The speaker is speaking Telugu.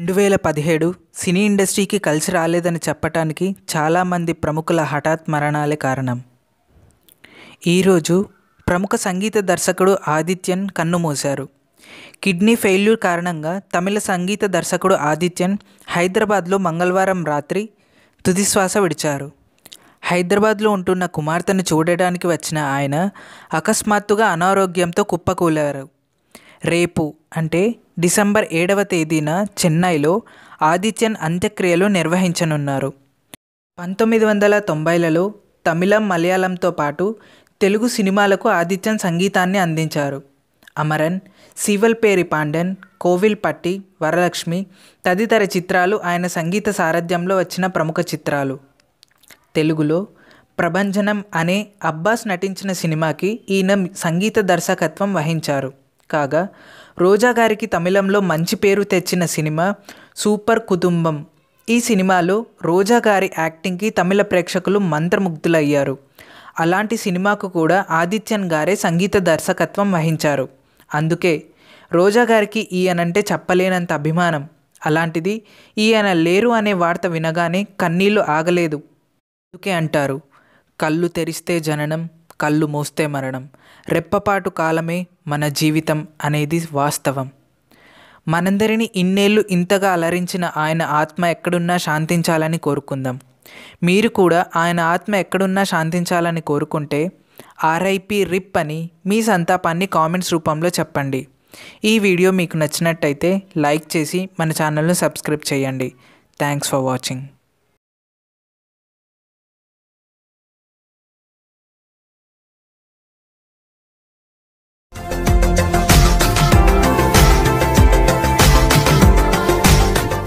రెండు వేల పదిహేడు సినీ ఇండస్ట్రీకి కలిసి రాలేదని చెప్పటానికి చాలామంది ప్రముఖుల హఠాత్ మరణాలే కారణం. ఈరోజు ప్రముఖ సంగీత దర్శకుడు ఆదిత్యన్ కన్నుమూశారు. కిడ్నీ ఫెయిల్యూర్ కారణంగా తమిళ సంగీత దర్శకుడు ఆదిత్యన్ హైదరాబాద్లో మంగళవారం రాత్రి తుదిశ్వాస విడిచారు. హైదరాబాద్లో ఉంటున్న కుమార్తెను చూడడానికి వచ్చిన ఆయన అకస్మాత్తుగా అనారోగ్యంతో కుప్పకూలారు. రేపు అంటే డిసెంబర్ ఏడవ తేదీన చెన్నైలో ఆదిత్యన్ అంత్యక్రియలు నిర్వహించనున్నారు. పంతొమ్మిది వందల తొంభైలలో తమిళం మలయాళంతో పాటు తెలుగు సినిమాలకు ఆదిత్యన్ సంగీతాన్ని అందించారు. అమరన్ సీవల్పేరి కోవిల్ కోవిల్పట్టి వరలక్ష్మి తదితర చిత్రాలు ఆయన సంగీత సారథ్యంలో వచ్చిన ప్రముఖ చిత్రాలు. తెలుగులో ప్రభంజనం అనే అబ్బాస్ నటించిన సినిమాకి ఈయన సంగీత దర్శకత్వం వహించారు. కాగా రోజా గారికి తమిళంలో మంచి పేరు తెచ్చిన సినిమా సూపర్ కుటుంబం. ఈ సినిమాలో రోజా గారి యాక్టింగ్కి తమిళ ప్రేక్షకులు మంత్రముగ్ధులయ్యారు. అలాంటి సినిమాకు కూడా ఆదిత్యన్ గారే సంగీత దర్శకత్వం వహించారు. అందుకే రోజా గారికి ఈయనంటే చెప్పలేనంత అభిమానం. అలాంటిది ఈయన లేరు అనే వార్త వినగానే కన్నీళ్ళు ఆగలేదు. అందుకే అంటారు కళ్ళు తెరిస్తే జననం కళ్ళు మూస్తే మరణం. రెప్పపాటు కాలమే మన జీవితం అనేది వాస్తవం. మనందరినీ ఇన్నేళ్ళు ఇంతగా అలరించిన ఆయన ఆత్మ ఎక్కడున్నా శాంతించాలని కోరుకుందాం. మీరు కూడా ఆయన ఆత్మ ఎక్కడున్నా శాంతించాలని కోరుకుంటే ఆర్ఐపి రిప్ అని మీ సంతాపాన్ని కామెంట్స్ రూపంలో చెప్పండి. ఈ వీడియో మీకు నచ్చినట్టయితే లైక్ చేసి మన ఛానల్ను సబ్స్క్రైబ్ చేయండి. Thanks for watching.